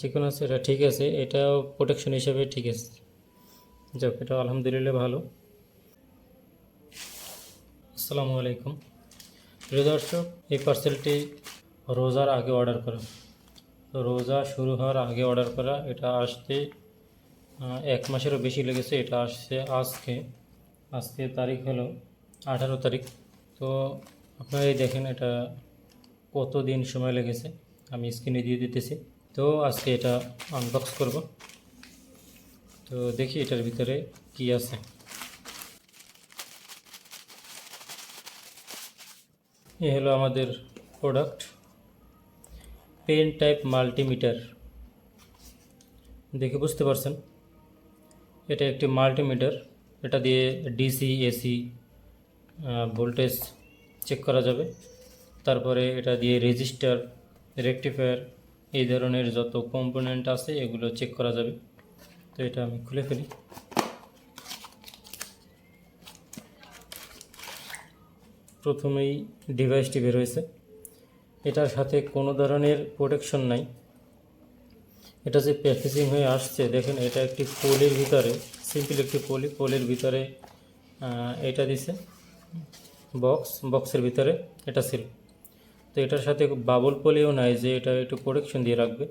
চিকন আছে, এটা ঠিক আছে, এটাও প্রোটেকশন হিসাবে ঠিক আছে। যাক এটা আলহামদুলিল্লাহ ভালো। আসসালামু আলাইকুম। প্রিয় দর্শক, এই পার্সেলটি রোজার আগে অর্ডার করা। রোজা শুরু হওয়ার আগে অর্ডার করা, এটা আসতে এক মাসেরও বেশি লেগেছে, এটা আসছে আজকে। আজকে তারিখ হলো আঠারো তারিখ। তো আপনারা এই দেখেন এটা কত দিন সময় লেগেছে, আমি স্ক্রিনে দিয়ে দিতেছি। তো আজকে এটা আনবক্স করব। তো দেখি এটার ভিতরে কি আছে। এ হলো আমাদের প্রোডাক্ট পেন টাইপ মাল্টিমিটার দেখে বুঝতে পারছেন? এটা একটি মাল্টিমিটার এটা দিয়ে ডিসি এসি ভোল্টেজ চেক করা যাবে। তারপরে এটা দিয়ে রেজিস্টার রেকটিফায়ার এই ধরনের যত কম্পোনেন্ট আছে, এগুলো চেক করা যাবে। তো এটা আমি খুলে ফেলি। প্রথমেই ডিভাইসটি বের হয়েছে। এটার সাথে কোনো ধরনের প্রোটেকশন নাই। এটা যে প্যাকেজিং হয়ে আসছে, দেখেন এটা একটি পোলের ভিতরে সিম্পল একটি পলি পোলের ভিতরে এটা দিছে। বক্স বক্সের ভিতরে এটা ছিল। তো এটার সাথে বাবল পলিও নাই যে এটা একটু প্রোটেকশন দিয়ে রাখবে।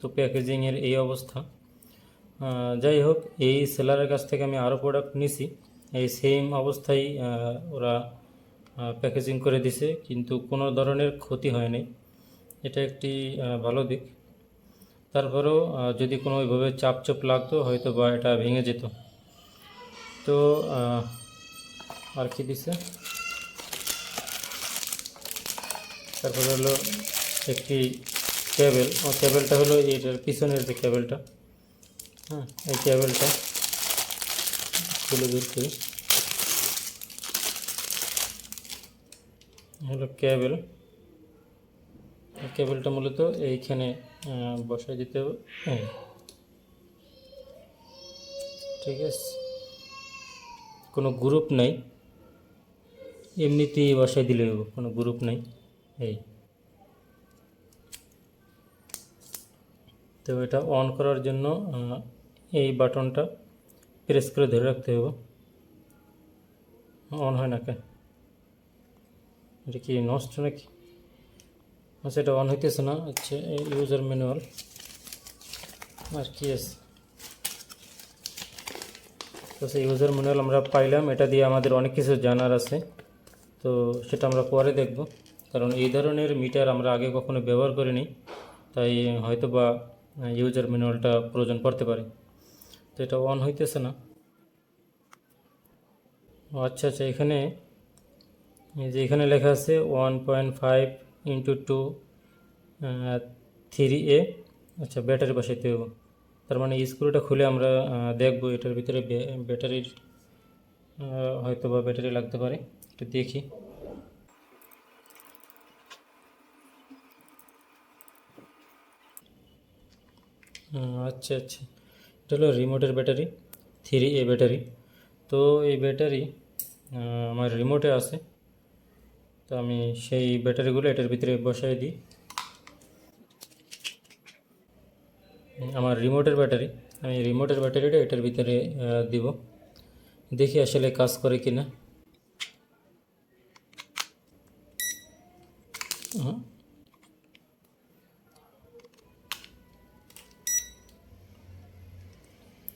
তো প্যাকেজিংয়ের এই অবস্থা। যাই হোক, এই সেলারের কাছ থেকে আমি আরও প্রোডাক্ট নিছি। এই সেম অবস্থায় ওরা প্যাকেজিং করে দিছে, কিন্তু কোনো ধরনের ক্ষতি হয়নি এটা একটি ভালো দিক। তারপরেও যদি কোনো ওইভাবে চাপ চাপ লাগতো, হয়তো বা এটা ভেঙে যেত। তো আর কি দিছে? তারপরে হলো একটি কেবল ও কেবলটা হলো এটার পিছনের যে কেবলটা হ্যাঁ এই কেবলটা খুলে করি হলো কেবল কেবলটা মূলত এইখানে বসায় দিতে হবে। এই। ঠিক আছে। কোনো গ্রুপ নাই। এমনিতেই বসায় দিলে কোনো গ্রুপ নাই। এই। তো এটা অন করার জন্য এই বাটনটা প্রেস করে ধরে রাখতে হবে। অন হয় না কেন? এটা কি নষ্ট নাকি? আচ্ছা এটা অন হইতেছে না। আচ্ছা ইউজার ম্যানুয়াল আর কি আছে? তো সেই ইউজার ম্যানুয়াল আমরা পাইলাম। এটা দিয়ে আমাদের অনেক কিছু জানার আছে। তো সেটা আমরা পরে দেখব। কারণ এই ধরনের মিটার আমরা আগে কখনো ব্যবহার করিনি, তাই হয়তো বা ইউজার ম্যানুয়ালটা প্রয়োজন পড়তে পারে। তো এটা অন হইতেছে না। আচ্ছা আচ্ছা এখানে যে এখানে লেখা আছে one point five into two three এ আচ্ছা ব্যাটারি বসাইতে হবে তার মানে স্ক্রুটা খুলে আমরা দেখব এটার ভিতরে ব্যাটারির হয়তো বা ব্যাটারি লাগতে পারে। একটু দেখি। আচ্ছা আচ্ছা। এটা হলো রিমোটের ব্যাটারি থ্রি এ ব্যাটারি তো এই ব্যাটারি আমার রিমোটে আছে। তো আমি সেই ব্যাটারিগুলো এটার ভিতরে বসাই দিই। আমার রিমোটের ব্যাটারি আমি রিমোটের ব্যাটারিটা এটার ভিতরে দিব। দেখি আসলে কাজ করে কি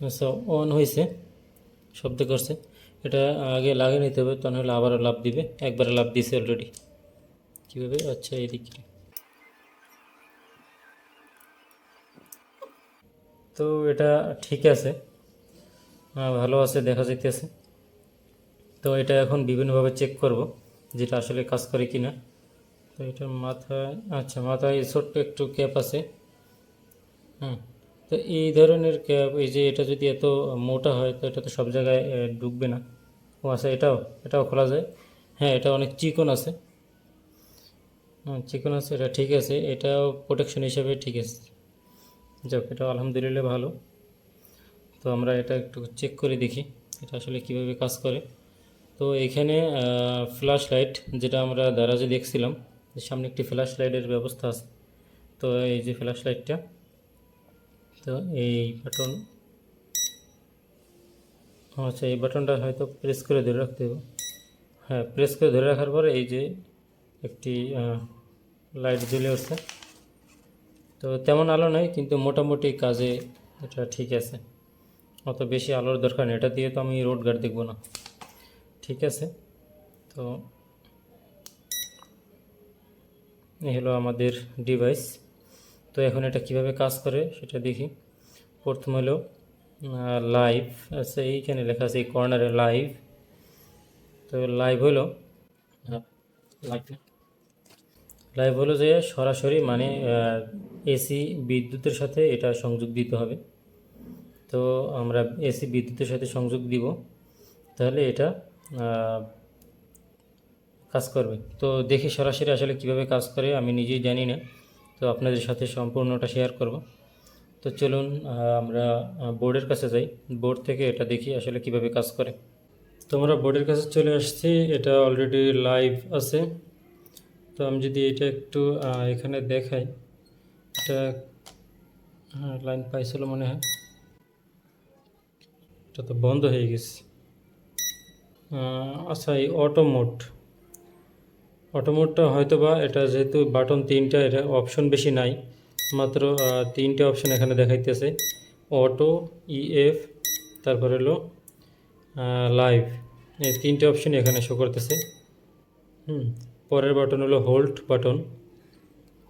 আচ্ছা অন হয়েছে, শব্দ করছে। এটা আগে লাগিয়ে নিতে হবে তা নাহলে আবারও লাভ দিবে। একবারে লাভ দিছে অলরেডি কীভাবে? আচ্ছা এদিকে। তো এটা ঠিক আছে। ভালো আছে, দেখা যাইতেছে। তো এটা এখন বিভিন্নভাবে চেক করব, যেটা আসলে কাজ করে কি না তো এটা মাথায় আচ্ছা মাথায় ছোট্ট একটু ক্যাপ আছে। হুম। তো এই ধরনের ক্যাপ এই যে এটা যদি এত মোটা হয়, তো এটা তো সব জায়গায় ঢুকবে না। ও আচ্ছা এটাও এটাও খোলা যায়। হ্যাঁ এটা অনেক চিকন আছে। চিকন আছে, এটা ঠিক আছে। এটাও প্রোটেকশন হিসাবে ঠিক আছে। যাক এটা আলহামদুলিল্লাহ ভালো। তো আমরা এটা একটু চেক করে দেখি, এটা আসলে কীভাবে কাজ করে। তো এখানে ফ্ল্যাশ লাইট যেটা আমরা দারাজে দেখছিলাম, সামনে একটি ফ্ল্যাশ লাইটের ব্যবস্থা আছে। তো এই যে ফ্ল্যাশ লাইটটা তো এই বাটন আচ্ছা এই বাটনটা হয়তো প্রেস করে ধরে রাখতে হবে। হ্যাঁ প্রেস করে ধরে রাখার পরে এই যে একটি লাইট জ্বলে উঠছে। তো তেমন আলো নয় কিন্তু মোটামুটি কাজে এটা ঠিক আছে। অত বেশি আলোর দরকার নেই। এটা দিয়ে তো আমি রোড গার্ড দেখব না। ঠিক আছে? তো, এই হলো আমাদের ডিভাইস তো এখন এটা কীভাবে কাজ করে সেটা দেখি। প্রথম হলো লাইভ আচ্ছা এইখানে লেখা আছে এই কর্নারে লাইভ তো লাইভ হলো লাইভ হলো যে সরাসরি মানে এসি বিদ্যুতের সাথে এটা সংযোগ দিতে হবে। তো আমরা এসি বিদ্যুতের সাথে সংযোগ দিব, তাহলে এটা কাজ করবে। তো দেখি সরাসরি আসলে কীভাবে কাজ করে আমি নিজেই জানি না। তো আপনাদের সাথে সম্পূর্ণটা শেয়ার করব। তো চলুন আমরা বোর্ডের কাছে যাই। বোর্ড থেকে এটা দেখি আসলে কীভাবে কাজ করে। তো আমরা বোর্ডের কাছে চলে আসছি, এটা অলরেডি লাইভ আছে। তো আমি যদি এটা একটু এখানে দেখাই। এটা লাইন পাইছিল মনে হয়। এটা তো বন্ধ হয়ে গেছে। আচ্ছা এই অটো মোড অটো মোডটা হয়তো বা এটা যেহেতু বাটন তিনটা, এটা অপশন বেশি নাই। মাত্র তিনটে অপশন এখানে দেখাইতেছে। অটো ইএফ তারপর হলো লাইভ এই তিনটে অপশন এখানে শো করতেছে। হুম, পরের বাটন হলো হোল্ড বাটন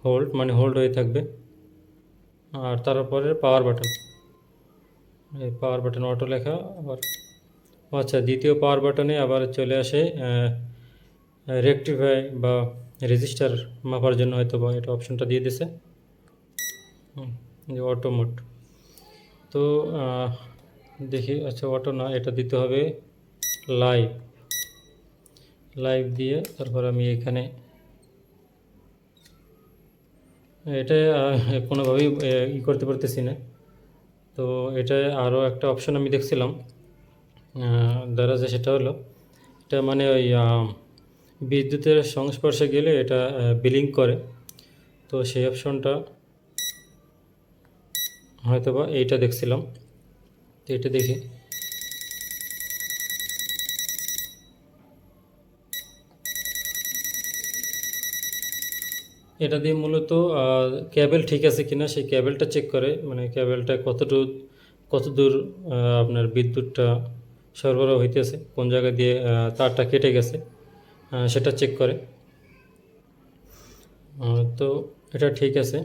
হোল্ড মানে হোল্ড হয়ে থাকবে। আর তারপরে পাওয়ার বাটন এই পাওয়ার বাটন অটো লেখা, আবার আচ্ছা দ্বিতীয় পাওয়ার বাটনে আবার চলে আসে রেকটিফাই বা রেজিস্টার মাপার জন্য হয়তো বা এটা অপশনটা দিয়ে দিছে। যে অটো মোড তো দেখি আচ্ছা অটো না, এটা দিতে হবে লাইভ লাইভ দিয়ে তারপর আমি এখানে এটা কোনোভাবেই ই করতে পারতেছি না। তো, এটা আরও একটা অপশন আমি দেখছিলাম। দ্বারা যে সেটা হলো, এটা মানে ওই বিদ্যুতের সংস্পর্শে গেলে এটা বিলিং করে। তো সেই অপশনটা হয়তো বা এইটা দেখছিলাম। এটা দেখি। এটা দিয়ে মূলত ক্যাবেল ঠিক আছে কিনা সেই ক্যাবেলটা চেক করে। মানে ক্যাবেলটা কতটুকু কত দূর আহ, আপনার বিদ্যুৎটা সরবরাহ হইতেছে কোন জায়গা দিয়ে তারটা কেটে গেছে। সেটা চেক করে। তো এটা ঠিক আছে।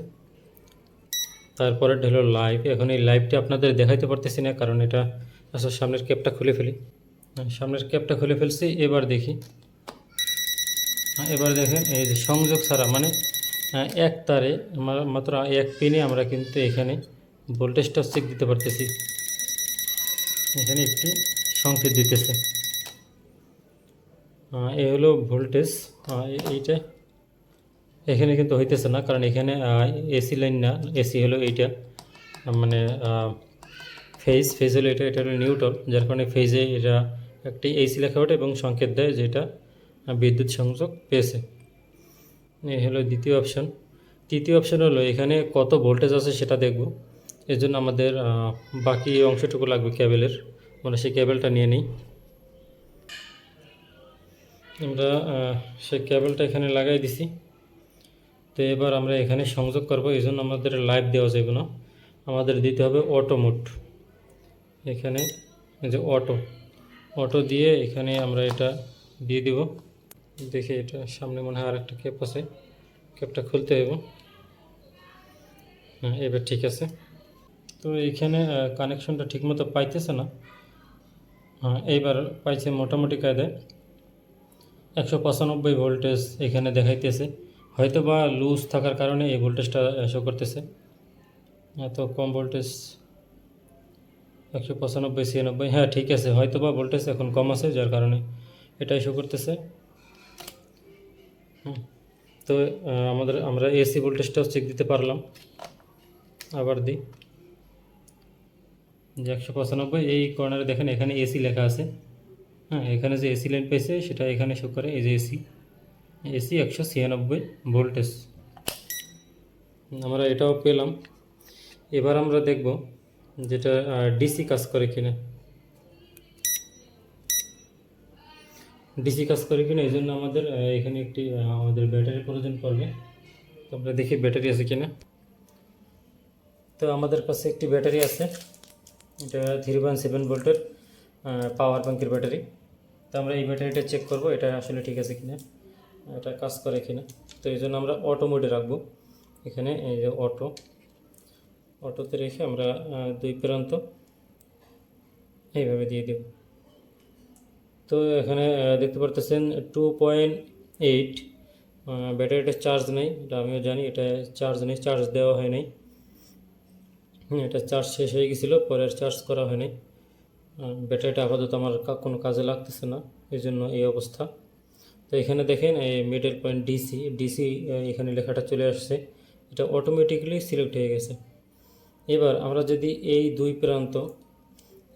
তারপরে হলো লাইভ এখন এই লাইভটা আপনাদের দেখাইতে পারতেছি না কারণ এটা আসলে সামনের ক্যাপটা খুলে ফেলি। আহ, সামনের ক্যাপটা খুলে ফেলছি এবার দেখি। হ্যাঁ, এবার দেখেন এই যে সংযোগ ছাড়া মানে এক তারে মাত্র এক পিনে আমরা কিন্তু এখানে ভোল্টেজটা চেক দিতে পারতেছি। এখানে একটি সংকেত দিতেছে। এই হলো ভোল্টেজ এইটা। এখানে কিন্তু হইতেছে না, কারণ এখানে এসি লাইন না এসি হলো এইটা। মানে ফেজ ফেজ হলো এটা এটা হলো নিউট্রাল যার কারণে ফেজে এটা একটি এসি লেখা ওঠে এবং সংকেত দেয় যে এটা বিদ্যুৎ সংযোগ পেয়েছে। এই হলো দ্বিতীয় অপশন তৃতীয় অপশন হলো এখানে কত ভোল্টেজ আছে সেটা দেখব। এর জন্য আমাদের বাকি অংশটুকু লাগবে ক্যাবেলের মানে সেই ক্যাবেলটা নিয়ে নিই। আমরা সেই ক্যাবেলটা এখানে লাগাই দিছি। তো এবার আমরা এখানে সংযোগ করব, এই জন্য আমাদের লাইভ দেওয়া যাবে না। আমাদের দিতে হবে অটো মোড এখানে যে অটো অটো দিয়ে এখানে আমরা এটা দিয়ে দিব। দেখি এটা সামনে মনে হয় আরেকটা ক্যাপ আছে। ক্যাপটা খুলতে হবে হ্যাঁ এবার ঠিক আছে। তো এইখানে কানেকশনটা ঠিকমতো পাইতেছে না। হ্যাঁ এইবার পাইছে মোটামুটি কায়দায়। একশো পঁচানব্বই ভোল্টেজ এখানে দেখাইতেছে। হয়তো বা লুজ থাকার কারণে এই ভোল্টেজটা শো করতেছে। এত কম ভোল্টেজ একশো পঁচানব্বই, ছিয়ানব্বই হ্যাঁ ঠিক আছে হয়তো বা ভোল্টেজ এখন কম আছে, যার কারণে এটাই শো করতেছে। তো আমাদের, আমরা এসি ভোল্টেজটাও চেক দিতে পারলাম। আবার দিই। যে একশো পঁচানব্বই, এই কর্নারে দেখেন, এখানে এসি লেখা আছে। হ্যাঁ এখানে যে এসি লাইন পেয়েছে, সেটা এখানে শো করে, এই যে এসি এসি একশো ছিয়ানব্বই ভোল্টেজ আমরা এটাও পেলাম। এবার আমরা দেখব যেটা ডিসি কাজ করে কিনা। ডিসি কাজ করে কিনা এই জন্য আমাদের এখানে একটি আমাদের ব্যাটারির প্রয়োজন পড়বে। তো আমরা দেখি ব্যাটারি আছে কিনা। তো আমাদের কাছে একটি ব্যাটারি আছে। এটা থ্রি পয়েন্ট সেভেন ভোল্টের পাওয়ার ব্যাঙ্কের ব্যাটারি তো আমরা এই ব্যাটারিটা চেক করব এটা আসলে ঠিক আছে কিনা এটা কাজ করে কিনা। তো এই জন্য আমরা অটো মোডে রাখব। এখানে এই যে অটো অটোতে রেখে আমরা দুই প্রান্ত এইভাবে দিয়ে দেব। তো এখানে দেখতে পারতেছেন টু পয়েন্ট এইট ব্যাটারিটা চার্জ নেই এটা আমিও জানি এটা চার্জ নেই চার্জ দেওয়া হয় নাই। এটা চার্জ শেষ হয়ে গেছিল পরে চার্জ করা হয়নি আহ, ব্যাটারিটা আপাতত আমার কোনো কাজে লাগতেছে না, এই জন্য এই অবস্থা। তো এখানে দেখেন এই মিডল পয়েন্ট ডিসি ডিসি এখানে লেখাটা চলে আসছে। এটা অটোমেটিক্যালি সিলেক্ট হয়ে গেছে। এবার আমরা যদি এই দুই প্রান্ত,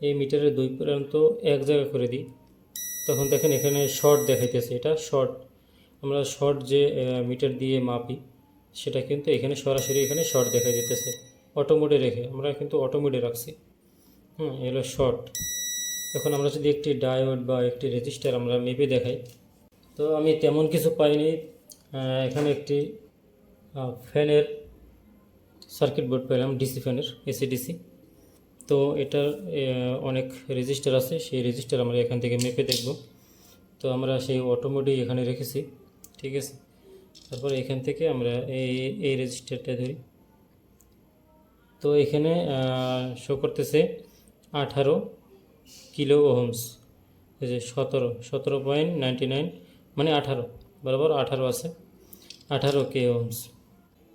এই মিটারের দুই প্রান্ত এক জায়গা করে দিই, তখন দেখেন এখানে শর্ট দেখাইতেছে। এটা শর্ট আমরা শর্ট যে মিটার দিয়ে মাপি, সেটা কিন্তু এখানে সরাসরি এখানে শর্ট দেখা দিতেছে। অটোমোডে রেখে, আমরা কিন্তু অটোমোডে রাখছি। হুম এগুলো শর্ট। এখন আমরা যদি একটি ডায়োড বা একটি রেজিস্টার আমরা মেপে দেখাই। তো আমি তেমন কিছু পাইনি। এখানে একটি ফ্যানের সার্কিট বোর্ড পেলাম, ডিসি ফ্যানের এসি ডিসি তো এটার অনেক রেজিস্টার আছে। সেই রেজিস্টার আমরা এখান থেকে মেপে দেখব। তো আমরা সেই অটোমোডি এখানে রেখেছি, ঠিক আছে? তারপরে এখান থেকে আমরা এই এই রেজিস্টারটা ধরি। তো এখানে শো করতেছে আঠারো কিলো ওহমস। এই যে সতেরো সতেরো পয়েন্ট নাইনটি নাইন মানে আঠারো, বরাবর আঠারো আছে, আঠারো কে ওহমস।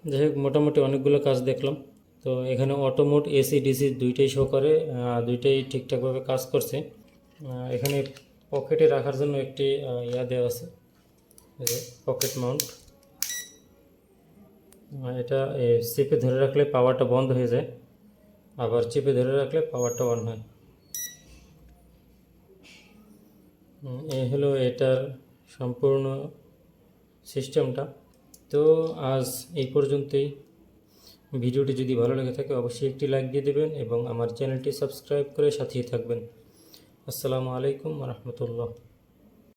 যাই হোক, মোটামুটি অনেকগুলো কাজ দেখলাম। তো এখানে অটোমোট এসি ডিসি দুইটাই শো করে দুইটাই ঠিকঠাকভাবে কাজ করছে। এখানে পকেটে রাখার জন্য একটি ইয়া দেওয়া আছে। Pocket mount. এটা চেপে ধরে রাখলে পাওয়ারটা বন্ধ হয়ে যায়। আবার চেপে ধরে রাখলে পাওয়ারটা অন হয়। এই হলো এটার সম্পূর্ণ সিস্টেমটা তো আজ এই পর্যন্তই। ভিডিওটি যদি ভালো লেগে থাকে, অবশ্যই একটি লাইক দিয়ে দেবেন এবং আমার চ্যানেলটি সাবস্ক্রাইব করে সাথেই থাকবেন। আসসালামু আলাইকুম রহমতুল্লাহ।